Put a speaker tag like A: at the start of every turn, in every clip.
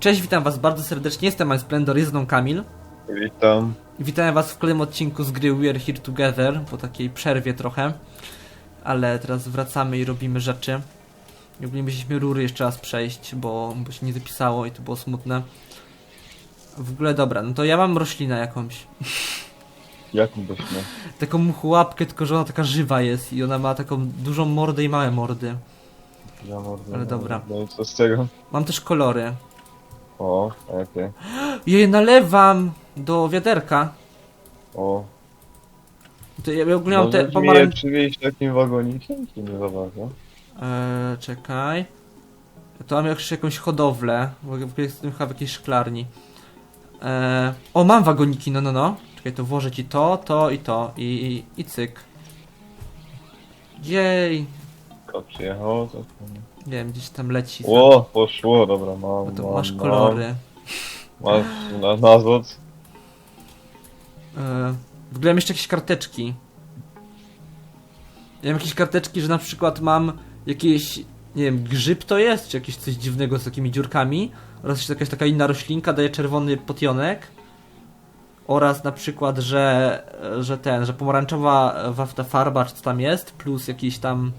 A: Cześć, witam was bardzo serdecznie, jestem Splendor, jest mną Kamil.
B: Witam.
A: Witam was w kolejnym odcinku z gry We Are Here Together, po takiej przerwie trochę. Ale teraz wracamy i robimy rzeczy. I ogólnie musieliśmy rury jeszcze raz przejść, bo, bo się nie zapisało i to było smutne. W ogóle dobra, no to ja mam roślinę jakąś.
B: Jaką byśmy?
A: Taką łapkę, tylko że ona taka żywa jest i ona ma taką dużą mordę i małe mordy.
B: Ja mordę,
A: Ale dobra.
B: No i co z tego?
A: Mam też kolory.
B: O, jakie?
A: Ja je nalewam do wiaderka.
B: O.
A: To ja ogólnie mam te
B: Możesz mi je
A: pomarańczowe.
B: przywieźć takim wagonikiem? Czy nie za bardzo?
A: Eee, czekaj. To mam jeszcze jakąś hodowlę. W ogóle jestem chyba w jakiejś szklarni. Eee, o, mam wagoniki, no, no, no. Czekaj, to włożę ci to, to i to. I, i, i cyk. Jej.
B: To przyjechało, to...
A: Nie wiem, gdzieś tam leci.
B: O, poszło, dobra, mam,
A: No to
B: mam,
A: masz
B: mam.
A: kolory.
B: Masz na, nazwot?
A: Eee, w ogóle mam jeszcze jakieś karteczki. Ja mam jakieś karteczki, że na przykład mam jakieś, nie wiem, grzyb to jest, czy jakieś coś dziwnego z takimi dziurkami. Oraz jeszcze jakaś taka inna roślinka daje czerwony potionek. Oraz na przykład, że, że ten, że pomarańczowa wafta farba, czy co tam jest, plus jakiś tam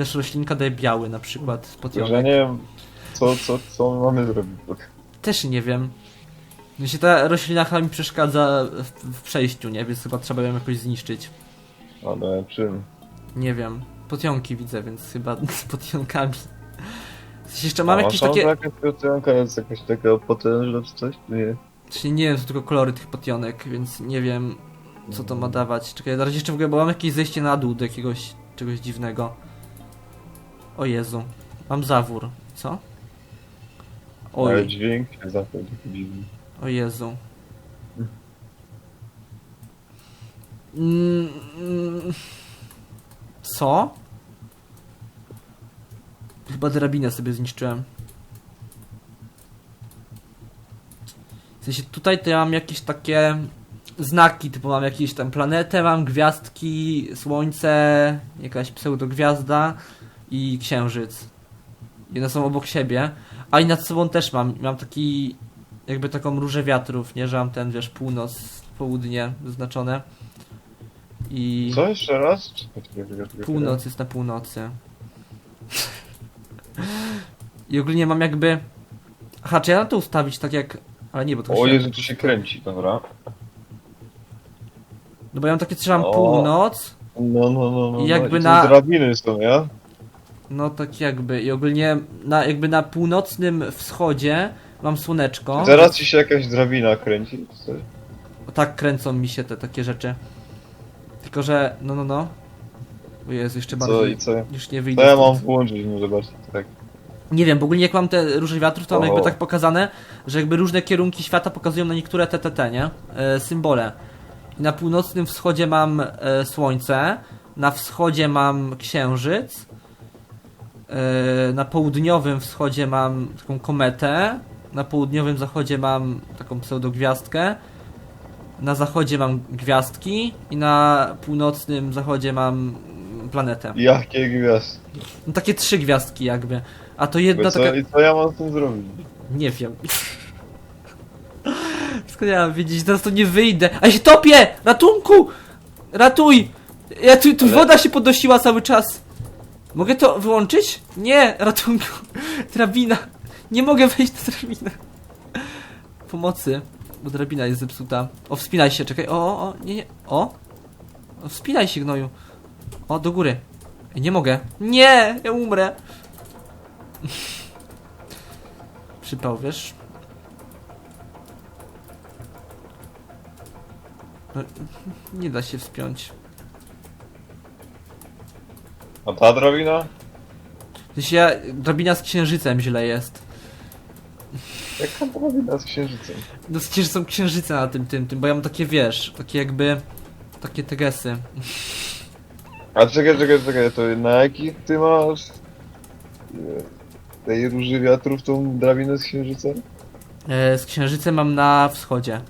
A: też roślinka daje biały na przykład
B: Że
A: potionek.
B: nie wiem, co, co, co my mamy zrobić.
A: Też nie wiem. Jeśli ta roślina chyba mi przeszkadza w, w przejściu, nie? Więc chyba trzeba ją jakoś zniszczyć.
B: Ale czym?
A: Nie wiem. Potionki widzę, więc chyba z potionkami. Jeszcze
B: A
A: mam
B: masz
A: jakieś takie...
B: Jakaś piosenka jest jakaś taka potężna czy coś? Nie.
A: W sensie nie wiem, to tylko kolory tych potionek, więc nie wiem co to ma dawać. Czekaj, na razie jeszcze w ogóle, bo mam jakieś zejście na dół do jakiegoś czegoś dziwnego. O Jezu. Mam zawór. Co?
B: Ale
A: Oj,
B: dźwięk zachodzi dziwny.
A: o Jezu. Mm, mm. Co? Chyba drabinę sobie zniszczyłem. W sensie tutaj to ja mam jakieś takie znaki, typu mam jakieś tam planetę, mam gwiazdki, słońce, jakaś pseudogwiazda i księżyc. I one są obok siebie. A i nad sobą też mam, mam taki jakby taką różę wiatrów, nie, że mam ten, wiesz, północ, południe zaznaczone. I
B: Co jeszcze raz?
A: Północ jest na północy. I ogólnie mam jakby... Aha, czy ja na to ustawić tak jak... Ale nie, bo to
B: O
A: się...
B: Jezu, tu się kręci, dobra.
A: No bo ja mam takie, że mam
B: O.
A: północ,
B: No, no, no, no.
A: I jakby
B: no. I
A: na-
B: drabiny są, ja?
A: No tak jakby. I ogólnie na, jakby na północnym wschodzie mam słoneczko.
B: Zaraz ci się jakaś drabina kręci. czy coś?
A: Tak kręcą mi się te takie rzeczy. Tylko, że... No, no, no. O Jezu, jeszcze
B: Co
A: bardziej...
B: i co?
A: Już nie wyjdę
B: To ja
A: stąd.
B: mam włączyć, no zobaczcie, tak.
A: Nie wiem, bo ogólnie jak mam te róże wiatrów, to mam
B: O.
A: jakby tak pokazane, że jakby różne kierunki świata pokazują na niektóre TTT, nie? E, symbole. I na północnym wschodzie mam e, słońce, na wschodzie mam księżyc, na południowym wschodzie mam taką kometę, na południowym zachodzie mam taką pseudogwiazdkę, na zachodzie mam gwiazdki i na północnym zachodzie mam planetę.
B: Jakie gwiazd?
A: No takie trzy gwiazdki jakby. A to jedna
B: co,
A: taka...
B: I co ja mam z tym zrobić?
A: Nie wiem. Skąd ja mam wiedzieć, teraz to nie wyjdę. A ja się topię! Ratunku! Ratuj! Ja tu, tu
B: Ale-
A: woda się podnosiła cały czas. Mogę to wyłączyć? Nie, ratunku. Drabina. Nie mogę wejść na drabinę. Pomocy, bo drabina jest zepsuta. O, wspinaj się, czekaj. O, o, o, nie, nie. O. o wspinaj się, gnoju. O, do góry. Nie mogę. Nie, ja umrę. Przypał, wiesz? No, nie da się wspiąć.
B: A ta drabina?
A: W sensie ja, drabina z księżycem źle jest.
B: Jaka drabina z księżycem?
A: No przecież są księżyce na tym, tym, tym, bo ja mam takie, wiesz, takie jakby, takie tegesy.
B: A czekaj, czekaj, czekaj, to na jakich ty masz e, tej róży wiatrów tą drabinę z księżycem?
A: E, z księżycem mam na wschodzie.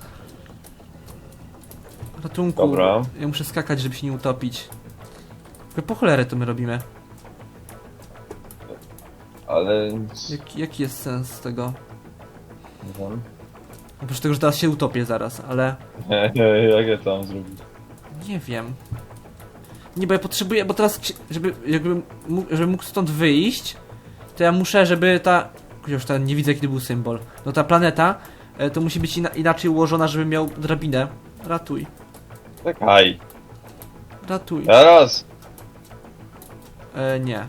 A: Ratunku.
B: Dobra.
A: Ja muszę skakać, żeby się nie utopić. Tylko po cholerę to my robimy.
B: Ale...
A: Jak, jaki jest sens tego?
B: Nie wiem.
A: Oprócz tego, że teraz się utopię zaraz, ale
B: Jak ja to mam zrobić?
A: nie wiem. Nie, bo ja potrzebuję, bo teraz, ksi- żeby, mógł, żeby mógł stąd wyjść, to ja muszę, żeby ta, już ten, nie widzę, kiedy był symbol, no ta planeta, e, to musi być ina inaczej ułożona, żeby miał drabinę. Ratuj,
B: Czekaj.
A: ratuj.
B: Teraz!
A: E, nie.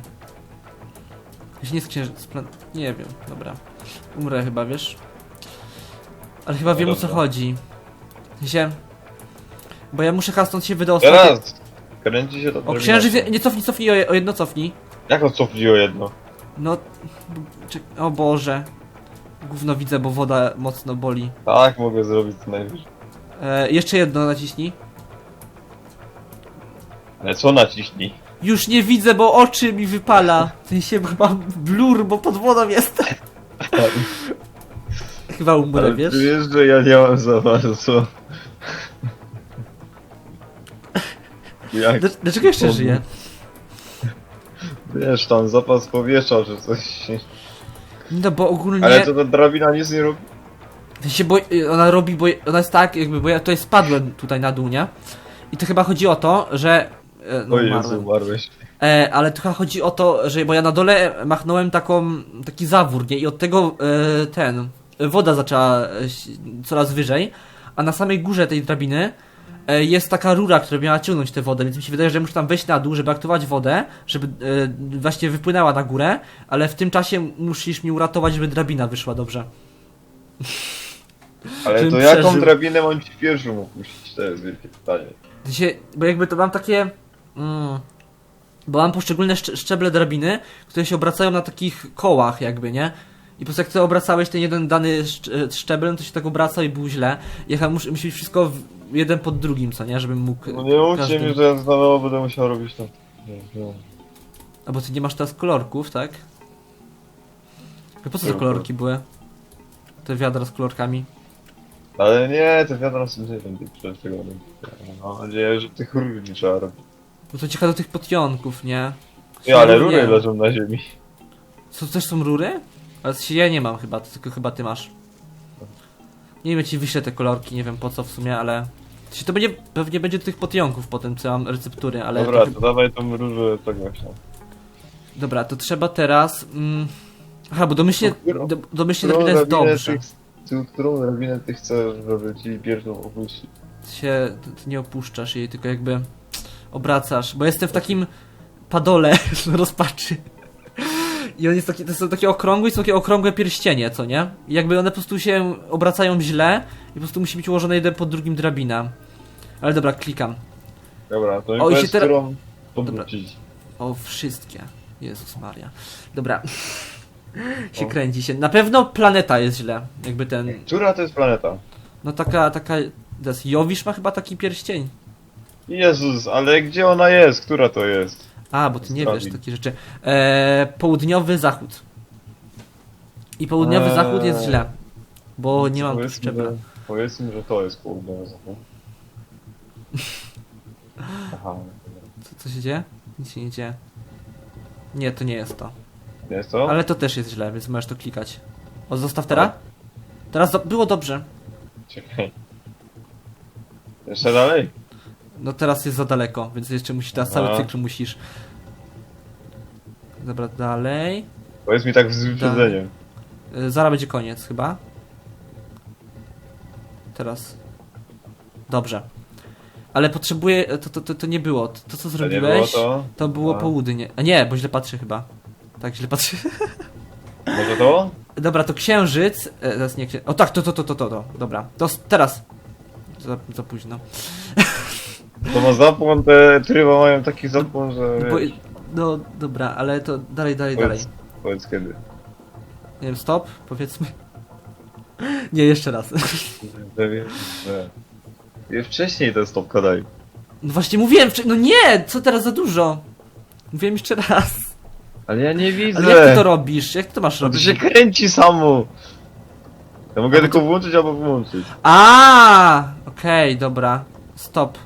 A: Jeśli nie jest księżyc, plan... nie wiem, dobra. Umrę chyba, wiesz? Ale chyba
B: No
A: wiem o co chodzi. Sensie... Bo ja muszę chyba stąd się wydostać.
B: Teraz! Kręci się to
A: O, księżyc, nie cofnij, cofnij, o, o jedno cofnij.
B: Jak on cofnij o jedno?
A: No... Czek... O Boże. Gówno widzę, bo woda mocno boli.
B: Tak mogę zrobić co najwyżej.
A: E, jeszcze jedno naciśnij.
B: Ale co naciśnij?
A: Już nie widzę, bo oczy mi wypala. W sensie bo mam blur, bo pod wodą jestem. Chyba umrę,
B: Ale
A: wiesz?
B: ty wiesz, że ja nie mam za bardzo. Jak?
A: Dl- Dlaczego jeszcze żyję?
B: Wiesz, tam zapas powietrza czy coś.
A: No bo ogólnie...
B: Ale to ta drabina nic nie robi.
A: W sensie, bo ona robi, bo ona jest tak, jakby, bo ja tutaj spadłem tutaj na dół, nie? I to chyba chodzi o to, że... e, No,
B: O Jezu, umarłeś.
A: E, ale chyba chodzi o to, że bo ja na dole machnąłem taką, taki zawór, nie? I od tego e, ten, woda zaczęła e, coraz wyżej, a na samej górze tej drabiny e, jest taka rura, która miała ciągnąć tę wodę, więc mi się wydaje, że muszę tam wejść na dół, żeby aktywować wodę, żeby e, właśnie wypłynęła na górę, ale w tym czasie musisz mi uratować, żeby drabina wyszła dobrze.
B: Ale to jaką
A: przeżył.
B: drabinę mam ci pierwszą opuścić? To jest wielkie pytanie.
A: Bo jakby to mam takie. Mm, bo mam poszczególne szcz szczeble drabiny, które się obracają na takich kołach, jakby, nie? I po prostu jak ty obracałeś ten jeden dany szcz- szczebel, to się tak obracał i był źle. Jechał, musi, musi być wszystko jeden pod drugim, co nie? Żebym mógł.
B: No nie mówcie
A: każdym-
B: mi, że ja znowu będę musiał robić to. Nie, nie.
A: A bo ty nie masz teraz kolorków, tak? Po co te kolorki były? Te wiadra z kolorkami.
B: Ale nie, te wiadomo są nie przez tego. Mam nadzieję, że tych rur nie trzeba robić.
A: Bo to ciekawe do tych potionków, nie?
B: Nie, ale
A: Nie.
B: rury leżą na ziemi.
A: Co, też są rury? Ale sensie ja nie mam chyba, to tylko chyba ty masz. Nie wiem, ja ci wyślę te kolorki, nie wiem po co w sumie, ale... sensie To będzie, pewnie będzie do tych potionków potem, co ja mam receptury, ale...
B: Dobra,
A: to
B: to dawaj tą różę tak właśnie.
A: Dobra, to trzeba teraz... Mm... Aha, bo domyślnie, do, domyślnie drabina jest dobrze.
B: ty, ty, którą drabinę ty chcesz, żeby ci pierwszą opuścić?
A: Się, ty nie opuszczasz jej, tylko jakby obracasz, bo jestem w takim padole rozpaczy. I on jest taki, to są takie okrągłe i są takie okrągłe pierścienie, co nie? I jakby one po prostu się obracają źle i po prostu musi być ułożone jeden pod drugim drabina. Ale dobra, klikam.
B: Dobra, to mi
A: O, i się
B: powiedz,
A: teraz-
B: którą.
A: O, wszystkie. Jezus Maria. Dobra. się
B: O.
A: kręci się. Na pewno planeta jest źle. Jakby ten.
B: Która to jest planeta?
A: No taka, taka. Jowisz ma chyba taki pierścień.
B: Jezus, ale gdzie ona jest? Która to jest?
A: A, bo ty nie
B: Zdrowi.
A: wiesz takie rzeczy. Eee, południowy zachód. I południowy
B: Eee.
A: zachód jest źle. Bo nie mam tu
B: Powiedzmy,
A: szczebla.
B: że- Powiedzmy, że to jest południowy zachód. Aha,
A: Co, co się dzieje? Nic się nie dzieje. Nie, to nie jest to.
B: nie jest to?
A: Ale to też jest źle, więc możesz to klikać. O, zostaw teraz? Teraz do było dobrze.
B: Czekaj. Jeszcze dalej?
A: No teraz jest za daleko, więc jeszcze musisz, teraz cały cykl musisz. Dobra, dalej.
B: Powiedz mi tak z wyprzedzeniem.
A: Y, Zaraz będzie koniec chyba. Teraz. Dobrze. Ale potrzebuję. To, to, to, to nie było. To, to co
B: To nie było
A: zrobiłeś,
B: to?
A: to było
B: A.
A: południe. A nie, bo źle patrzę chyba. Tak, źle patrzę.
B: Może to?
A: Dobra, to księżyc. E, teraz nie księżyc. O tak, to, to, to, to, to, to. Dobra. To s- teraz. Za, za późno.
B: To ma zapłon, te tryba mają taki zapłon, że...
A: Bo,
B: wiesz,
A: no dobra, ale to dalej, dalej, dalej.
B: powiedz, powiedz kiedy.
A: Nie wiem, stop, powiedzmy. Nie, jeszcze raz.
B: Że wiesz, że... I wcześniej ten stopka daj.
A: No właśnie mówiłem, wcze- no nie, co teraz za dużo? Mówiłem jeszcze raz.
B: Ale ja nie widzę.
A: Ale jak ty to robisz? Jak ty to masz
B: No to
A: robić?
B: się kręci samo. Ja mogę
A: bo
B: tylko włączyć albo wyłączyć.
A: A, okej, dobra. Stop.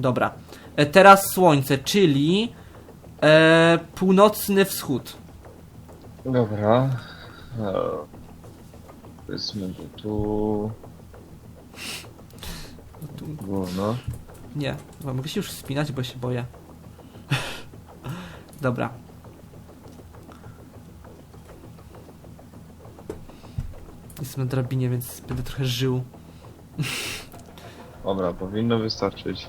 A: Dobra. E, teraz słońce, czyli e, północny wschód.
B: Dobra. E, Powiedzmy, że tu...
A: Tu...
B: Było, no.
A: Nie, chyba mogę się już wspinać, bo się boję. Dobra. Jestem na drabinie, więc będę trochę żył.
B: Dobra, powinno wystarczyć.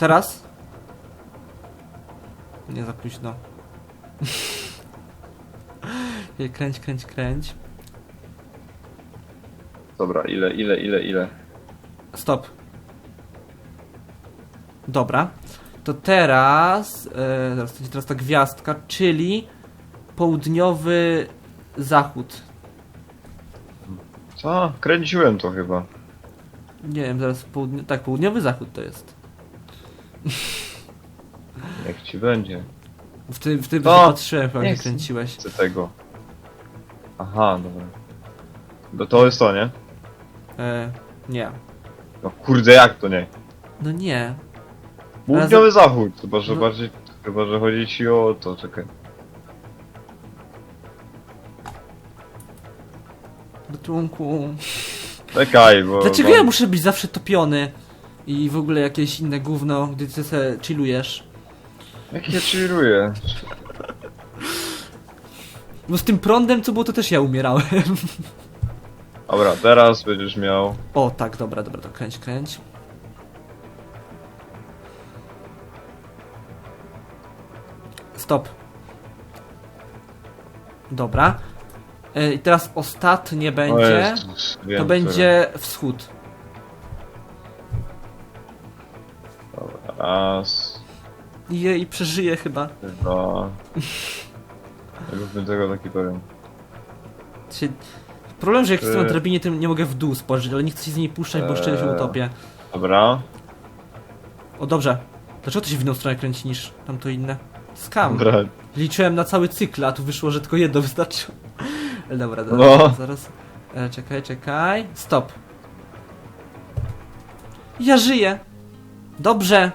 A: Teraz? Nie za późno. Kręć, kręć, kręć.
B: Dobra, ile, ile, ile, ile?
A: Stop. Dobra. To teraz. E, zaraz, to będzie teraz ta gwiazdka, czyli południowy zachód.
B: Co? Kręciłem to chyba.
A: Nie wiem, zaraz południo... Tak, południowy zachód to jest.
B: Jak ci będzie.
A: W tym, w tym
B: O,
A: patrzyłem, chyba
B: nie
A: jak
B: chcę.
A: kręciłeś.
B: Chcę tego. Aha, dobra. No to jest to, nie?
A: E, nie.
B: No kurde, jak to nie?
A: No nie.
B: Południowy zachód, chyba że
A: No.
B: bardziej, chyba że chodzi ci o to, czekaj.
A: Do członku.
B: Czekaj, bo...
A: Dlaczego
B: bo...
A: ja muszę być zawsze topiony? I w ogóle jakieś inne gówno, gdy ty se chillujesz.
B: Jak ja chilluję?
A: Bo z tym prądem, co było, to też ja umierałem.
B: Dobra, teraz będziesz miał...
A: O, tak, dobra, dobra, to kręć, kręć. Stop. Dobra. E, I teraz ostatnie
B: O
A: będzie.
B: Jezus,
A: To
B: wiem,
A: będzie wschód.
B: Raz,
A: I przeżyję chyba.
B: dwa... Róbmy tego taki powiem.
A: Się... Problem, że jak jestem na
B: Trzy.
A: drabinie, to nie mogę w dół spojrzeć, ale nie chcę się z niej puszczać, bo szczerze się
B: Eee.
A: utopię.
B: Dobra,
A: O, dobrze. Dlaczego to się w inną stronę kręci niż tamto inne? Skam.
B: dobra.
A: Liczyłem na cały cykl, a tu wyszło, że tylko jedno wystarczyło. Ale Dobra, dobra,
B: No.
A: zaraz. E, czekaj, czekaj. Stop. Ja żyję. Dobrze.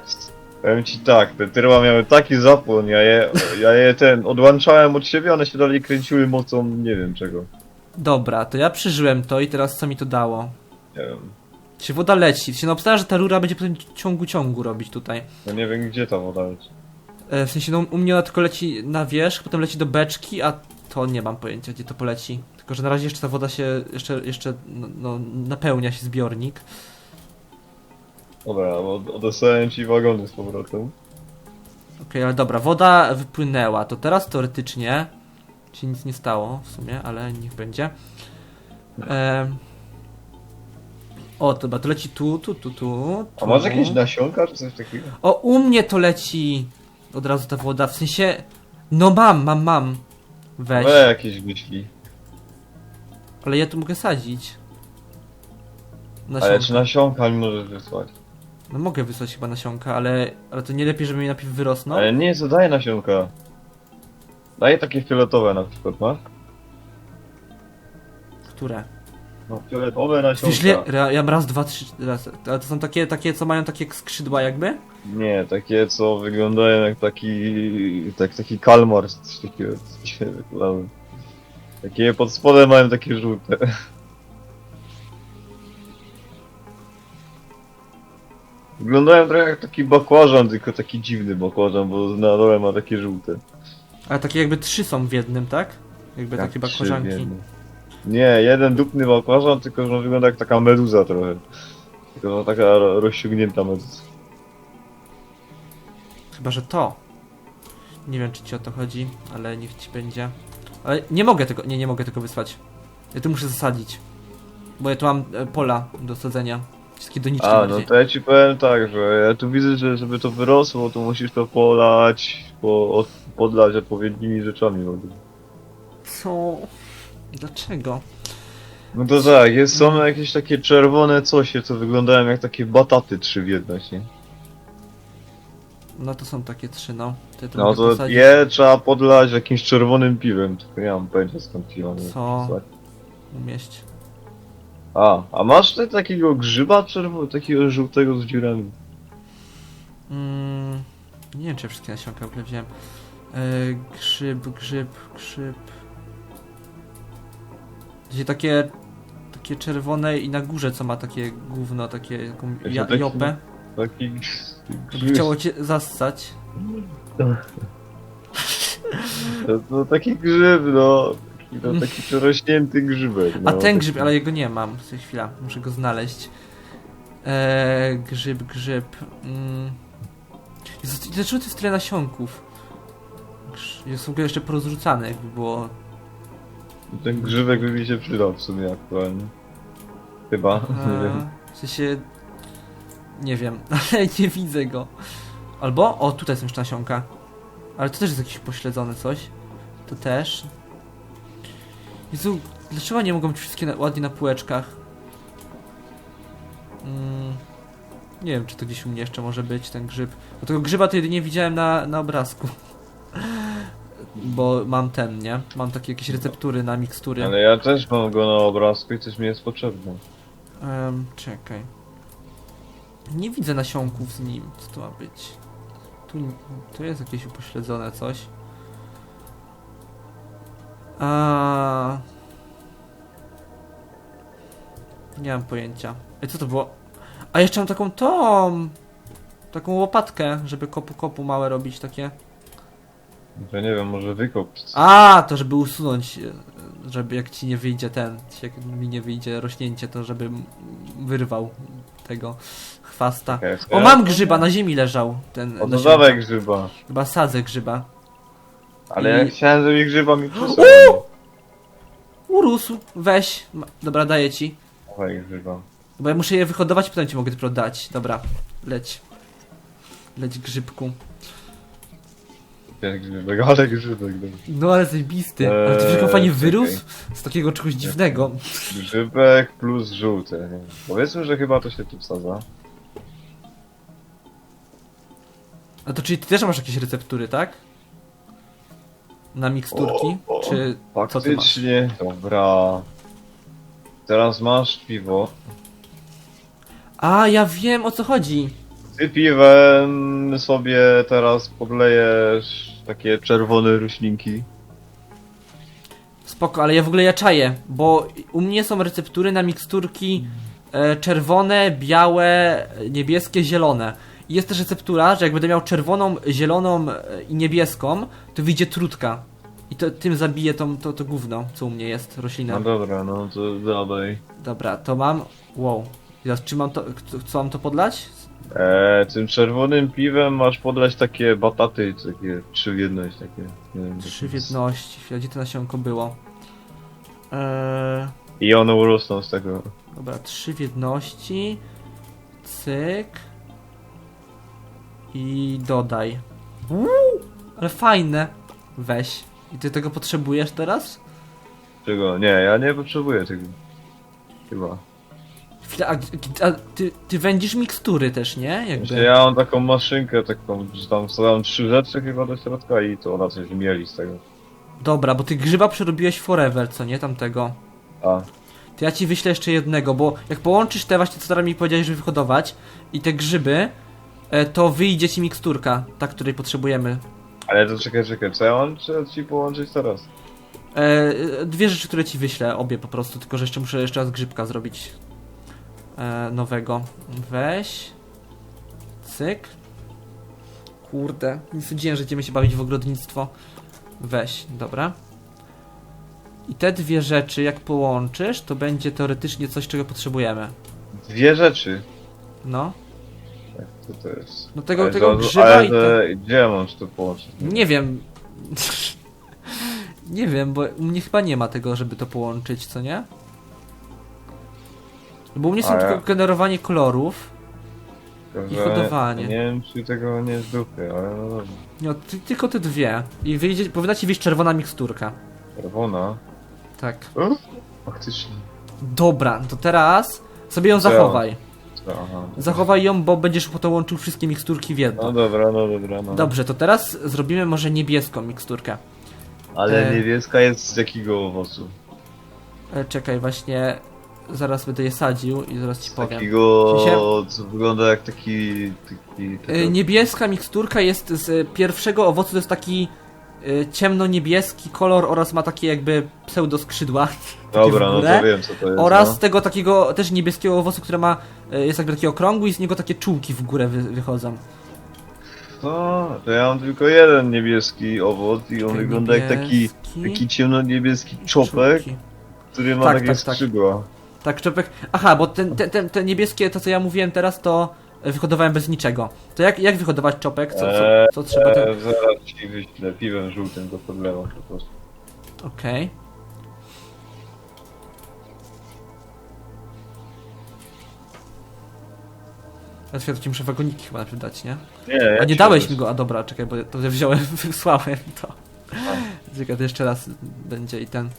B: Powiem ci tak, te tyrła miały taki zapłon, ja je, ja je ten, odłączałem od siebie, one się dalej kręciły mocą, nie wiem czego.
A: Dobra, to ja przeżyłem to i teraz co mi to dało?
B: Nie wiem.
A: Się woda leci. Się no obstawia, że ta rura będzie potem ciągu ciągu robić tutaj.
B: No nie wiem gdzie ta woda leci.
A: E, w sensie, no u mnie ona tylko leci na wierzch, potem leci do beczki, a to nie mam pojęcia, gdzie to poleci. Tylko, że na razie jeszcze ta woda się, jeszcze, jeszcze no, no, napełnia się zbiornik.
B: Dobra, odesłałem ci wagony z powrotem.
A: Okej, ale dobra, woda wypłynęła, to teraz teoretycznie się nic nie stało w sumie, ale niech będzie. Em, o, dobra, to leci tu, tu, tu, tu.
B: A
A: tu.
B: masz jakieś nasionka czy coś takiego?
A: O, u mnie to leci od razu ta woda, w sensie... No mam, mam, mam. Weź.
B: We jakieś myśli.
A: Ale ja tu mogę sadzić.
B: Ale
A: Nasionka.
B: czy nasionka mi możesz wysłać?
A: No mogę wysłać chyba nasionka, ale, ale to nie lepiej, żeby mi najpierw wyrosną?
B: Ale nie, co daj nasionka. Daj takie fioletowe na przykład, masz?
A: Które?
B: No fioletowe nasionka.
A: Wiesz, ile? Ra- Ja mam raz, dwa, trzy, raz. Ale to są takie, takie, co mają takie skrzydła jakby?
B: Nie, takie co wyglądają jak taki... tak, taki kalmar, coś takiego. co się wyglądały. Takie pod spodem mają takie żółte. Wyglądają trochę jak taki bakłażan, tylko taki dziwny bakłażan, bo na dole ma takie żółte.
A: Ale takie jakby trzy są w jednym, tak? Jakby
B: Jak
A: takie
B: trzy
A: bakłażanki.
B: jednym. Nie, jeden dupny bakłażan, tylko że on wygląda jak taka meduza trochę. Tylko że taka ro- rozciągnięta meduza.
A: Chyba, że to. Nie wiem, czy ci o to chodzi, ale niech ci będzie. Ale nie mogę tego, nie, nie mogę tego wysłać. Ja tu muszę zasadzić. Bo ja tu mam e, pola do sadzenia. Wszystkie doniczki
B: A, no to ja ci powiem tak, że ja tu widzę, że żeby to wyrosło, to musisz to polać, po, od, podlać odpowiednimi rzeczami w ogóle.
A: Co? Dlaczego?
B: No to tak, jest, są jakieś takie czerwone cosie, co wyglądają jak takie bataty trzy w jedność, nie?
A: No to są takie trzy, no. To ja tu
B: No
A: mogę
B: to
A: posadzić.
B: je trzeba podlać jakimś czerwonym piwem, tylko ja mam pojęcia skąd nie
A: Co? umieść.
B: A, a masz tutaj takiego grzyba czerwonego, takiego żółtego z dziurami?
A: Mm, nie wiem, czy ja wszystkie nasionka w ogóle wziąłem. E, grzyb, grzyb, grzyb. Gdzie takie, takie czerwone i na górze co ma takie gówno, takie taką
B: Ja taki-
A: jopę.
B: Taki...
A: Żeby chciało cię zassać.
B: To, to taki grzyb, no. Taki, no, taki przerośnięty grzybek. No,
A: A ten grzyb, ale jego nie mam. Chwila, chwila, muszę go znaleźć. Eee, grzyb, grzyb. Mm. Jezu, dlaczego to jest tyle nasionków? Jest w ogóle jeszcze porozrzucane, jakby było.
B: Ten grzybek by mi się przydał w sumie aktualnie. Chyba, nie wiem.
A: Eee, w sensie. Nie wiem, ale nie widzę go. Albo. O, tutaj są jeszcze nasionka. Ale to też jest jakieś pośledzone coś. To też. Jezu, dlaczego nie mogą być wszystkie na, ładnie na półeczkach? Mm, nie wiem, czy to gdzieś u mnie jeszcze może być, ten grzyb. Bo tego grzyba to jedynie widziałem na, na obrazku. Bo mam ten, nie? Mam takie jakieś receptury na mikstury.
B: Ale ja też mam go na obrazku i coś mi jest potrzebne.
A: Em, czekaj. Nie widzę nasionków z nim. Co to ma być? Tu, tu jest jakieś upośledzone coś. A... Nie mam pojęcia. Ej, co to było? A jeszcze mam taką tą... Taką łopatkę, żeby kopu kopu małe robić takie.
B: To nie wiem, może wykop.
A: A, to żeby usunąć, żeby jak ci nie wyjdzie ten, jak mi nie wyjdzie rośnięcie, to żeby m- wyrwał tego chwasta.
B: Okej,
A: O, mam grzyba, na ziemi leżał ten
B: O, to
A: nasionka.
B: dawaj grzyba.
A: Chyba sadzę grzyba.
B: Ale
A: I-
B: ja chciałem, żeby grzyba mi przysłał.
A: Urósł, weź. Ma- Dobra, daję ci.
B: Dawaj grzyba.
A: Bo ja muszę je wyhodować, potem ci mogę dopiero dać. Dobra, leć. Leć grzybku.
B: Ten grzybek, ale grzybek. dobra.
A: No ale zajebisty. Ale to
B: Eee,
A: wszystko fajnie
B: czekaj.
A: wyrósł z takiego czegoś dziwnego.
B: Grzybek plus. Nie wiem. Powiedzmy, że chyba to się tu wsadza.
A: A to czyli ty też masz jakieś receptury, tak? Na miksturki?
B: O, o,
A: Czy co ty masz?
B: Faktycznie. Dobra. Teraz masz piwo.
A: A, ja wiem o co chodzi.
B: Ty piwem sobie teraz podlejesz takie czerwone roślinki.
A: Spoko, ale ja w ogóle ja czaję, bo u mnie są receptury na miksturki e, czerwone, białe, niebieskie, zielone. Jest też receptura, że jak będę miał czerwoną, zieloną e, i niebieską, to wyjdzie trutka. I to, tym zabiję to, to, to gówno, co u mnie jest, roślina.
B: No dobra, no to dawaj.
A: Dobra, to mam... Wow. Teraz czy mam to... Co, mam to podlać?
B: Eee, tym czerwonym piwem masz podlać takie bataty, takie trzy w jedność, takie. Nie wiem,
A: Trzy w jedności. Chwila, Gdzie to nasionko było? Eee...
B: I one urosną z tego.
A: Dobra, trzy w jedności. Cyk. I dodaj. Uuu, ale fajne. Weź. I ty tego potrzebujesz teraz?
B: Czego? Nie, ja nie potrzebuję tego. Chyba.
A: Chwila, a, a ty, ty wędzisz mikstury też, nie? Jakby.
B: ja mam taką maszynkę, taką, że tam wsadzam trzy rzeczy chyba do środka i to ona coś mieli z tego.
A: Dobra, bo ty grzyba przerobiłeś forever, co nie? Tamtego.
B: A,
A: To ja ci wyślę jeszcze jednego, bo jak połączysz te właśnie, co teraz mi powiedziałeś, żeby wyhodować i te grzyby, to wyjdzie ci miksturka, ta, której potrzebujemy.
B: ale to czekaj, czekaj, mam czy ci połączyć teraz?
A: E, dwie rzeczy, które ci wyślę, obie po prostu, tylko że jeszcze muszę jeszcze raz grzybka zrobić e, nowego. Weź. Cyk. Kurde, nie sądziłem, że będziemy się bawić w ogrodnictwo. Weź, dobra. I te dwie rzeczy, jak połączysz, to będzie teoretycznie coś, czego potrzebujemy.
B: Dwie rzeczy.
A: No.
B: To to jest?
A: No tego-
B: Ale
A: tego
B: to-
A: grzyba
B: ale
A: i
B: te- Gdzie ja mam to połączyć?
A: Nie wiem. nie wiem, bo u mnie chyba nie ma tego, żeby to połączyć, co nie? Bo u mnie są
B: A ja-
A: tylko generowanie kolorów.
B: Tylko,
A: i hodowanie.
B: Nie wiem, czy tego nie z dupy, ale no dobra.
A: Nie, ty, tylko te dwie. I wyjdzie, powinna ci wyjść czerwona miksturka.
B: Czerwona.
A: Tak.
B: Faktycznie.
A: Dobra, to teraz sobie ją
B: Co?
A: zachowaj.
B: Aha.
A: Zachowaj ją, bo będziesz potem łączył wszystkie miksturki w jedno.
B: No dobra, no dobra, no.
A: Dobrze, to teraz zrobimy może niebieską miksturkę.
B: Ale
A: E.
B: niebieska jest z jakiego owocu?
A: E, czekaj, właśnie zaraz będę je sadził i zaraz ci powiem.
B: takiego, co wygląda jak taki... taki,
A: Y, Niebieska miksturka jest z pierwszego owocu, to jest taki ciemno-niebieski kolor oraz ma takie jakby pseudoskrzydła. takie
B: Dobra, no to wiem co to jest.
A: Oraz
B: no.
A: tego takiego też niebieskiego owocu, który ma, y, jest jakby taki okrągły i z niego takie czułki w górę wy, wychodzą.
B: No, to ja mam tylko jeden niebieski owoc i on wygląda jak taki, taki ciemno-niebieski czopek,
A: czułki.
B: który ma
A: Tak,
B: takie
A: tak, tak.
B: skrzydła.
A: Tak, czopek. Aha, bo ten, ten, ten, te niebieskie, to co ja mówiłem teraz, to y, wyhodowałem bez niczego. To jak, jak wyhodować czopek? Co, co, co trzeba ten...
B: Eee, zaraz ci wyślę piwem żółtym do podlewa po prostu.
A: Okej. Ja ci muszę wagoniki chyba najpierw dać, nie?
B: Nie, ja
A: A nie
B: ci
A: dałeś mi go, a dobra, czekaj, bo to wziąłem, wysłałem to. Czekaj, to jeszcze raz będzie i ten.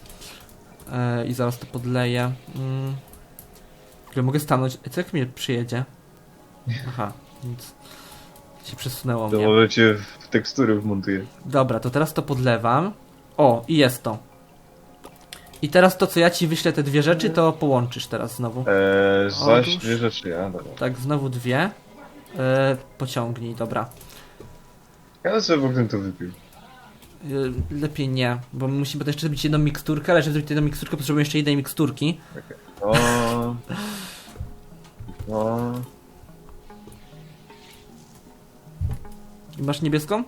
A: E, I zaraz to podleję. Mm. Mogę stanąć? Co jak mnie przyjedzie? Aha, nic. Się przesunęło
B: To
A: mnie.
B: może cię w tekstury wmontuję.
A: Dobra, to teraz to podlewam. O, i jest to. I teraz to, co ja ci wyślę, te dwie rzeczy, to połączysz teraz znowu.
B: Eee, zaś
A: Otóż-
B: dwie rzeczy, ja, dobra.
A: Tak, znowu dwie. E, pociągnij, dobra.
B: Ja sobie w ogóle to wypił.
A: E, lepiej nie, bo musimy to jeszcze zrobić jedną miksturkę, ale żeby zrobić jedną miksturkę, potrzebujemy jeszcze jednej miksturki.
B: O, no,
A: Masz niebieską?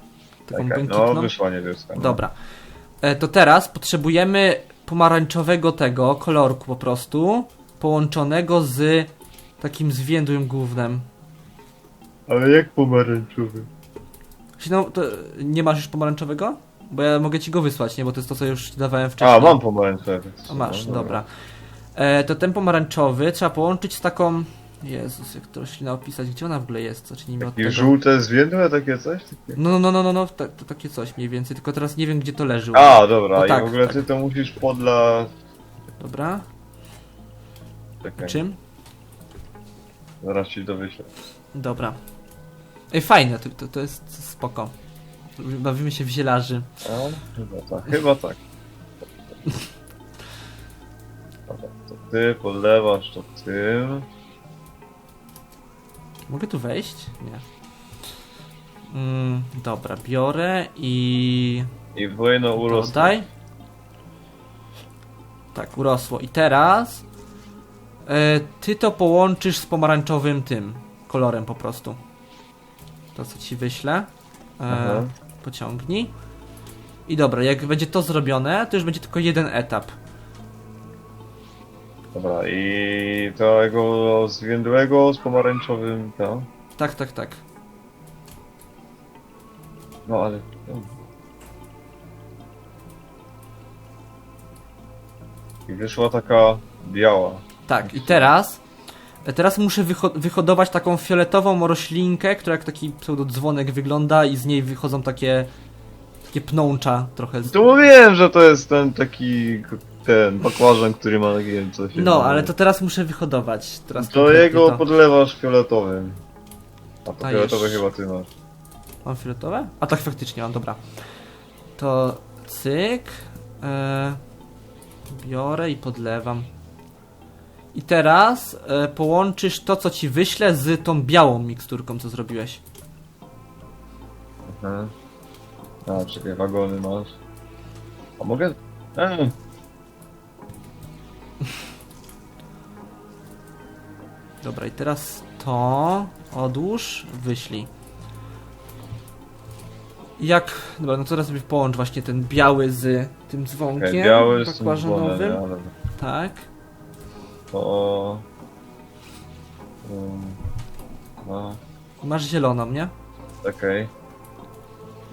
A: Taką
B: czekaj, no
A: błękitną?
B: wyszła niebieska. No.
A: Dobra. E, to teraz potrzebujemy pomarańczowego tego kolorku po prostu, połączonego z takim zwiędłym głównym.
B: Ale jak pomarańczowy?
A: No, to nie masz już pomarańczowego? Bo ja mogę ci go wysłać, nie? Bo to jest to, co już dawałem wcześniej.
B: A, mam pomarańczowy.
A: A masz,
B: No,
A: dobra. E, to ten pomarańczowy trzeba połączyć z taką... Jezus, jak to roślina opisać? Gdzie ona w ogóle jest? Zacznijmy od
B: Takie
A: tego.
B: żółte zwiędłe, takie coś? Takie...
A: No, no, no, no, no, no ta, to takie coś mniej więcej, tylko teraz nie wiem, gdzie to leży.
B: A, dobra,
A: No
B: i
A: tak,
B: w ogóle
A: tak.
B: ty to musisz podla...
A: Dobra,
B: Czekaj,
A: czym?
B: zaraz ci to wyślę.
A: Dobra. Ej, fajne, to, to, to jest spoko. Bawimy się w zielarzy.
B: A, chyba tak, chyba tak. Dobra, to ty podlewasz to tym.
A: Mogę tu wejść? Nie. Mm, dobra, biorę i...
B: I wojno urosło.
A: Dodaj. Tak, urosło. I teraz... E, ty to połączysz z pomarańczowym tym kolorem po prostu. To co ci wyślę. E, pociągnij. I dobra, jak będzie to zrobione, to już będzie tylko jeden etap.
B: Dobra, i tego zwiędłego z pomarańczowym, to.
A: Tak, tak, tak.
B: No ale. I wyszła taka biała.
A: Tak, i teraz. Teraz muszę wyho- wyhodować taką fioletową roślinkę, która jak taki pseudodzwonek wygląda i z niej wychodzą takie. takie pnącza trochę. Z...
B: To mówiłem, że to jest ten taki. Ten bakłażan, który ma takie coś.
A: No, ale to teraz muszę wyhodować. Teraz konkretnie
B: jego
A: to.
B: podlewasz fioletowym. A to
A: Dajesz.
B: fioletowe chyba ty masz.
A: Mam fioletowe? A tak faktycznie mam, dobra. To cyk. E, biorę i podlewam. I teraz e, połączysz to, co ci wyślę, z tą białą miksturką, co zrobiłeś.
B: Aha. A, czekaj, wagony masz. A mogę? Eee.
A: Dobra, i teraz to odłóż, wyślij. Jak. Dobra, no teraz sobie połącz właśnie ten biały z tym dzwonkiem
B: Okej, biały z
A: bakłażanowym.
B: dzwonem, ale
A: Tak.
B: to... Um, no,
A: Masz zieloną, nie?
B: okej.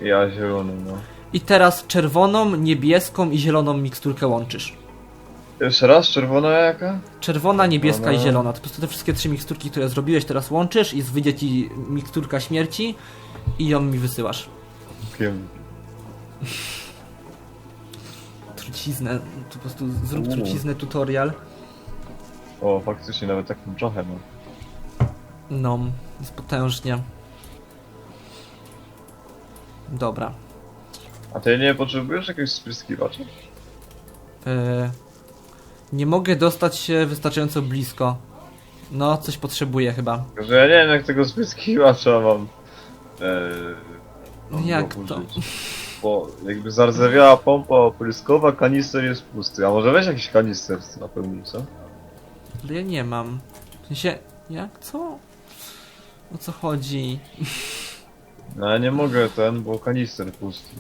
B: Ja zielony, no.
A: I teraz czerwoną, niebieską i zieloną miksturkę łączysz.
B: Jeszcze raz, czerwona jaka?
A: Czerwona, niebieska i
B: Czerwona.
A: zielona. To po prostu te wszystkie trzy miksturki, które zrobiłeś, teraz łączysz i wyjdzie ci miksturka śmierci i ją mi wysyłasz.
B: Wiem.
A: Truciznę, po prostu zrób
B: Uuu.
A: truciznę tutorial.
B: O, faktycznie nawet taką trochę mam.
A: No, jest potężnie. Dobra.
B: A ty nie potrzebujesz jakiegoś spryskiwacza?
A: E, nie mogę dostać się wystarczająco blisko. No, coś potrzebuję chyba.
B: Że ja nie wiem jak tego spryskiwacza mam. Eee, mam
A: Jak
B: go
A: to?
B: użyć. bo jakby zardzewiała pompa opryskowa, kanister jest pusty. A może weź jakiś kanister napełnić, co?
A: Ale ja nie mam. W sensie, jak? Co? O co chodzi?
B: No ja nie mogę ten, bo kanister pusty.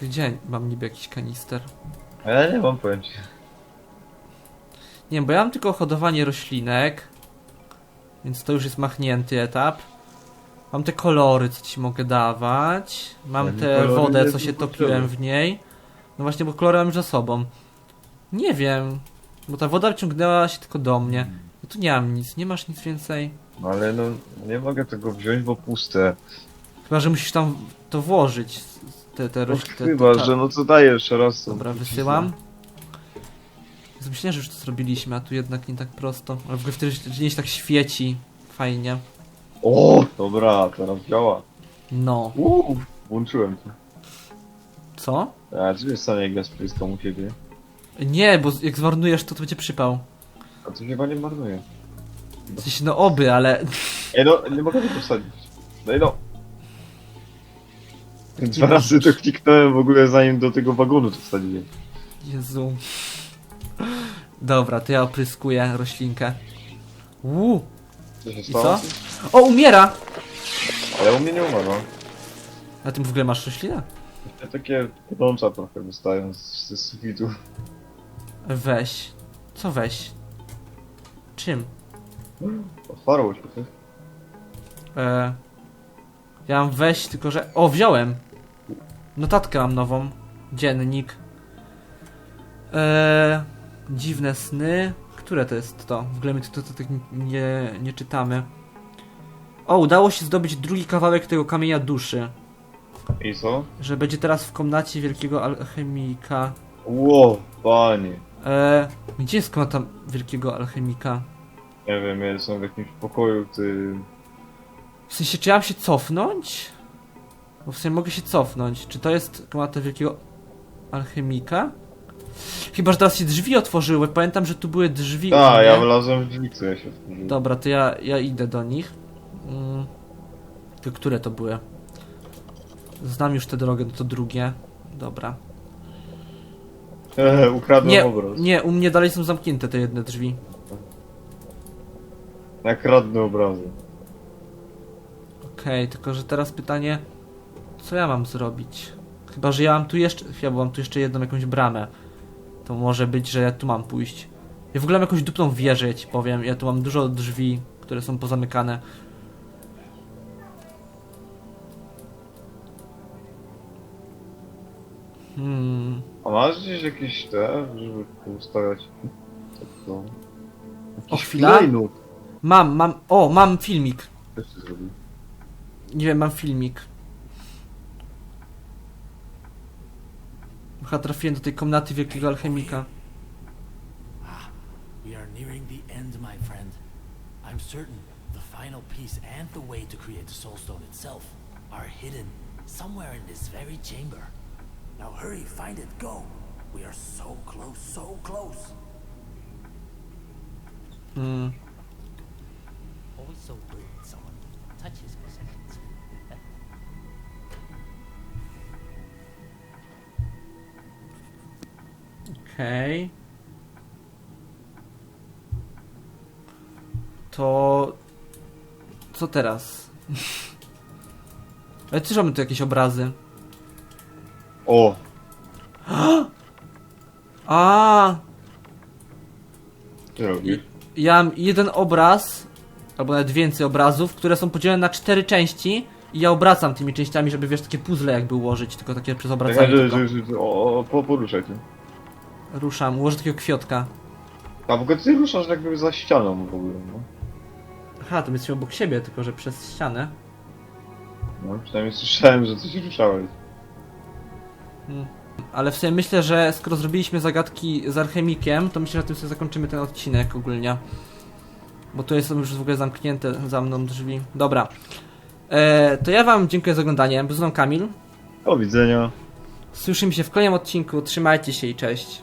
A: To gdzie mam niby jakiś kanister?
B: A ja nie mam pojęcia.
A: Nie, bo ja mam tylko hodowanie roślinek. Więc to już jest machnięty etap. Mam te kolory, co ci mogę dawać. Mam tę
B: kolory
A: wodę,
B: nie
A: co się topiłem w niej. No właśnie, bo kolory mam już za sobą. Nie wiem. Bo ta woda ciągnęła się tylko do mnie. No tu nie mam nic, nie masz nic więcej.
B: No ale no, nie mogę tego wziąć, bo puste.
A: Chyba, że musisz tam to włożyć. Te, te
B: No,
A: rośliny.
B: chyba, że no co raz. to
A: Dobra, wysyłam. Myślałem, że już to zrobiliśmy, a tu jednak nie tak prosto. Ale w ogóle wtedy się tak świeci. Fajnie.
B: O, dobra, teraz działa.
A: No.
B: Uuu, włączyłem to.
A: Co?
B: A czy jest stanie jak ja spryskam u siebie?
A: Nie, bo jak zmarnujesz to, to będzie przypał.
B: A to chyba nie marnuje.
A: W sensie, no oby, ale...
B: Ej no, nie mogę tego wsadzić. Daj no. Dwa razy to kliknąłem w ogóle zanim do tego wagonu to wsadziłem.
A: Jezu. Dobra, to ja opryskuję roślinkę. Uuu.
B: Co się
A: I
B: stało?
A: co? O, umiera!
B: Ale u mnie nie umarła.
A: Na tym w ogóle masz roślinę?
B: Jeszcze takie podłącza trochę wystają z, ze sufitu.
A: Weź. Co weź? Czym?
B: Otwarło się coś.
A: E, ja mam weź, tylko że... O, wziąłem! Notatkę mam nową. Dziennik. E, dziwne sny. Które to jest to? W ogóle my to, to, to tak nie, nie czytamy. O, udało się zdobyć drugi kawałek tego kamienia duszy.
B: I co?
A: Że będzie teraz w komnacie wielkiego alchemika.
B: Ło, panie.
A: E, gdzie jest komnata wielkiego alchemika?
B: Nie wiem, ja jestem w jakimś pokoju, ty...
A: W sensie, czy ja mam się cofnąć? Bo w sumie mogę się cofnąć. Czy to jest komnata wielkiego alchemika? Chyba, że teraz się drzwi otworzyły. Pamiętam, że tu były drzwi.
B: A,
A: mnie.
B: ja wlazłem w drzwi, co ja się otworzyłem.
A: Dobra, to ja, ja idę do nich. Mm. To które to były? Znam już tę drogę, no to drugie. Dobra.
B: Hehe, ukradłem
A: Nie,
B: obraz.
A: nie, u mnie dalej są zamknięte te jedne drzwi.
B: Nakradnę obrazy.
A: Okej, tylko że teraz pytanie, co ja mam zrobić? Chyba, że ja mam tu jeszcze, ja mam tu jeszcze jedną jakąś bramę. To może być, że ja tu mam pójść. Ja w ogóle mam jakąś dupną wieżę, ja ci powiem. Ja tu mam dużo drzwi, które są pozamykane. Hmm.
B: A masz gdzieś jakieś te, żeby ustawiać? To...
A: O, chwila. Mam, mam, o, mam filmik.
B: Ty zrobił.
A: Nie wiem, mam filmik. Chyba trafiłem do tej komnaty wielkiego alchemika.
C: Ah, we are nearing the end, my friend. I'm certain the final piece and the way to create the soul stone itself are hidden somewhere in this very chamber. Now hurry, find it, go. We are so close, so close.
A: Hmm.
C: Always so good when someone touches possessions.
A: Okej. To... Co teraz? Ale też mamy tu jakieś obrazy.
B: O!
A: A,
B: Co robisz?
A: ja mam jeden obraz, albo nawet więcej obrazów, które są podzielone na cztery części i ja obracam tymi częściami, żeby wiesz, takie puzzle jakby ułożyć, tylko takie przez
B: Czekaj,
A: obracanie
B: że,
A: tylko.
B: o, o, po, poruszaj tym.
A: Ruszam, ułożę takiego kwiotka.
B: A w ogóle ty ruszasz jakby za ścianą w ogóle, no.
A: Aha, to my jesteśmy obok siebie, tylko że przez ścianę.
B: no przynajmniej słyszałem, że coś ruszałeś.
A: Ale w sumie myślę, że skoro zrobiliśmy zagadki z alchemikiem, to myślę, że na tym sobie zakończymy ten odcinek ogólnie. Bo tu są już w ogóle zamknięte za mną drzwi. Dobra. E, to ja wam dziękuję za oglądanie. Był z mną Kamil.
B: Do widzenia.
A: Słyszymy się w kolejnym odcinku. Trzymajcie się i cześć.